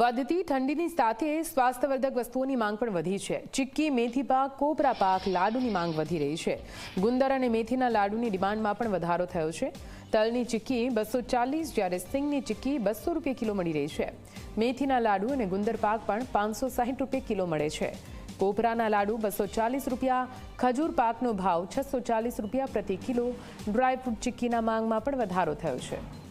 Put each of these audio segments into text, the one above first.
વધતી ઠંડીની સાથે સ્વાસ્થ્યવર્ધક વસ્તુઓની માંગ પણ વધી છે. ચિક્કી, મેથી પાક, કોપરા પાક, લાડુની માંગ વધી રહી છે. ગુંદર અને મેથીના લાડુની ડિમાન્ડમાં પણ વધારો થયો છે. તલની ચિક્કી બસો ચાલીસ, જ્યારે સિંગની ચિક્કી બસો રૂપિયા કિલો મળી રહી છે. મેથીના લાડુ અને ગુંદર પાક પણ પાંચસો સાહીઠ રૂપિયા કિલો મળે છે. કોપરાના લાડુ બસો ચાલીસ રૂપિયા, ખજૂર પાકનો ભાવ છસો ચાલીસ રૂપિયા પ્રતિ કિલો. ડ્રાયફ્રૂટ ચિક્કીના માંગમાં પણ વધારો થયો છે.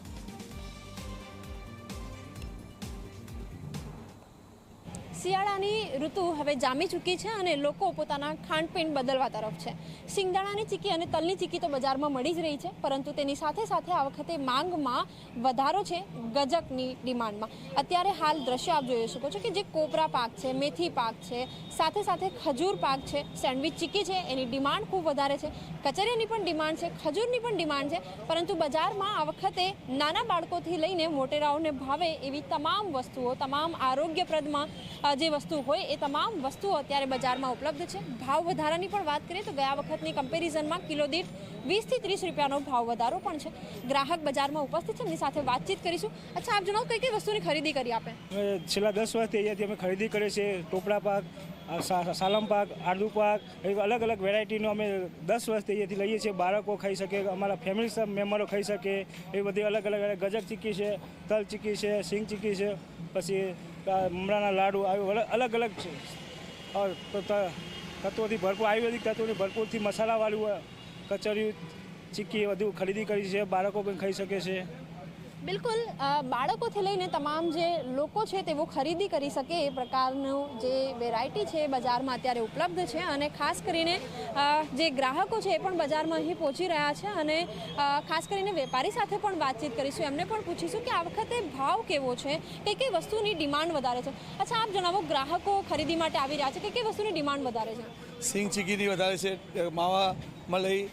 શિયાળાની ઋતુ હવે જામી ચૂકી છે અને લોકો પોતાના ખાનપીણ બદલવા તરફ છે. સિંગદાણાની ચીકી અને તલની ચીકી તો બજારમાં મળી જ રહી છે, પરંતુ તેની સાથે સાથે આ વખતે માંગમાં વધારો છે ગજકની ડિમાન્ડમાં. અત્યારે હાલ દ્રશ્ય આપ જોઈ શકો છો કે જે કોપરા પાક છે, મેથી પાક છે, સાથે સાથે ખજૂર પાક છે, સેન્ડવિચ ચીકી છે, એની ડિમાન્ડ ખૂબ વધારે છે. કચરિયાની પણ ડિમાન્ડ છે, ખજૂરની પણ ડિમાન્ડ છે, પરંતુ બજારમાં આ વખતે નાના બાળકોથી લઈને મોટેરાઓને ભાવે એવી તમામ વસ્તુઓ, તમામ આરોગ્યપ્રદમાં જે વસ્તુ હોય એ તમામ વસ્તુઓ અત્યારે બજારમાં ઉપલબ્ધ છે. ભાવ વધારાની પણ વાત કરીએ તો ગયા વખતની કમ્પેરિઝનમાં કિલો દીઠ વીસથી ત્રીસ રૂપિયાનો ભાવ વધારો પણ છે. ગ્રાહક બજારમાં ઉપસ્થિત છે. એમની સાથે વાતચીત કરીશું. અચ્છા, આપ જણાવો કઈ કઈ વસ્તુની ખરીદી કરી આપે? છેલ્લા દસ વર્ષથી અહીંયાથી અમે ખરીદી કરીએ છીએ. ટોપડા પાક સાલમ પાક, આડુ પાક, એવી અલગ અલગ વેરાયટીનો અમે દસ વર્ષથી અહીંયાથી લઈએ છીએ. બાળકો ખાઈ શકે, અમારા ફેમિલી મેમ્બરો ખાઈ શકે. એવી બધી અલગ અલગ ગજક ચીક્કી છે, તલ ચીક્કી છે, સિંગ ચીક્કી છે. પછી મમરાના લાડુ આવી અલગ અલગ છે. તત્વોથી ભરપૂર, આયુર્વેદિક તત્વોની ભરપૂરથી મસાલાવાળું કચરિયું ચીક્કી બધું ખરીદી કરી છે, બાળકો પણ ખાઈ શકે છે. બિલકુલ બાળકોથી લઈને તમામ જે લોકો છે તેઓ ખરીદી કરી શકે એ પ્રકારનું જે વેરાયટી છે બજારમાં અત્યારે ઉપલબ્ધ છે અને ખાસ કરીને જે ગ્રાહકો છે એ પણ બજારમાં અહીં પહોંચી રહ્યા છે અને ખાસ કરીને વેપારી સાથે પણ વાતચીત કરીશું. એમને પણ પૂછીશું કે આ વખતે ભાવ કેવો છે? કઈ કઈ વસ્તુની ડિમાન્ડ વધારે છે? અચ્છા, આપ જણાવો, ગ્રાહકો ખરીદી માટે આવી રહ્યા છે. કઈ કઈ વસ્તુની ડિમાન્ડ વધારે છે? સિંગ ચીકીની વધારે છે, માવા, મલાઈ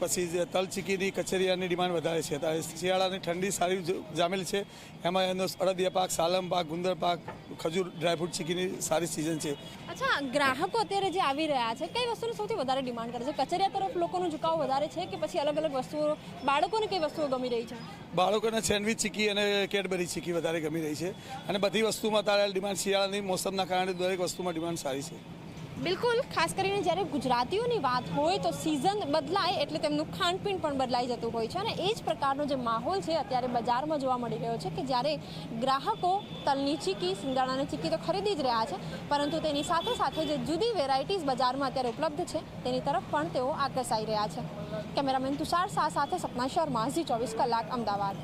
પછી જે કચેરીયાની કચરિયાની ડિમાન્ડ વધારે છે. શિયાળાની ઠંડી સારી જામેલ જામેલી છે. એમાં એનો અડદિયા પાક સાલમ પાક ગુંદર પાક ખજૂર ડ્રાયફ્રૂટ ચીકીની સારી સિઝન છે. અચ્છા ગ્રાહકો અત્યારે જે આવી રહ્યા છે કઈ વસ્તુની સૌથી વધારે ડિમાન્ડ કરે છે? કચરિયા તરફ લોકોનો ઝુકાવ વધારે છે કે પછી અલગ અલગ વસ્તુઓ? બાળકોને કઈ વસ્તુઓ ગમી રહી છે? બાળકોને સેન્ડવિચ ચીકી અને કેડબરી ચીકી વધારે ગમી રહી છે. અને બધી વસ્તુમાં તારે ડિમાન્ડ શિયાળાની મોસમના કારણે દરેક વસ્તુમાં ડિમાન્ડ સારી છે. બિલકુલ, ખાસ કરીને જ્યારે ગુજરાતીઓની વાત હોય તો સિઝન બદલાય એટલે તેમનું ખાનપીણ પણ બદલાઈ જતું હોય છે અને એ જ પ્રકારનો જે માહોલ છે અત્યારે બજારમાં જોવા મળી રહ્યો છે કે જ્યારે ગ્રાહકો તલની ચીકી સિંગાણાની ચીકી તો ખરીદી જ રહ્યા છે, પરંતુ તેની સાથે સાથે જે જુદી વેરાયટીઝ બજારમાં અત્યારે ઉપલબ્ધ છે, તેની તરફ પણ તેઓ આકર્ષાઈ રહ્યા છે. કેમેરામેન તુષાર શાહ સાથે સપના શર્મા, ઝી ચોવીસ કલાક, અમદાવાદ.